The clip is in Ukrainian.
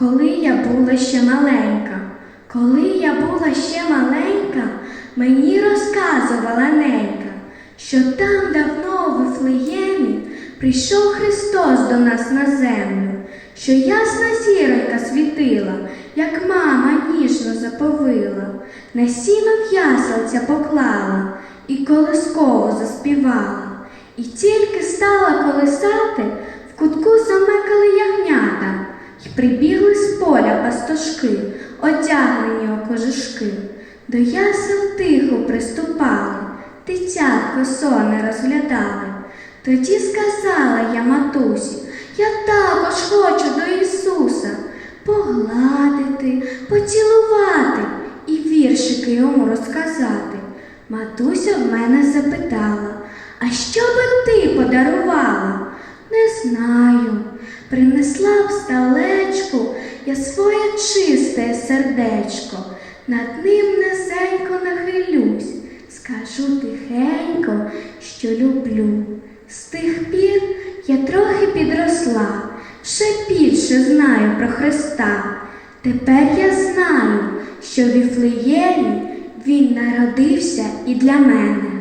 Коли я була ще маленька, коли я була ще маленька, мені розказувала ненька, що там давно у Вифлеємі прийшов Христос до нас на землю, що ясна зіронька світила, як мама ніжно заповила, на сіно ясельця поклала і колисково заспівала. І тільки стала колисати, в кутку замекали й прибігли з поля пастушки, одягнені у кожушки. До ясел тихо приступали, дитятко соне розглядали. Тоді сказала я матусі, я також хочу до Ісуса погладити, поцілувати і віршики йому розказати. Матуся в мене запитала, а що би ти подарувала? Не знаю. Принесла в сталечку я своє чисте сердечко, над ним низенько нахилюсь, скажу тихенько, що люблю. З тих пір я трохи підросла, ще більше знаю про Христа. Тепер я знаю, що в Віфлеємі Він народився і для мене.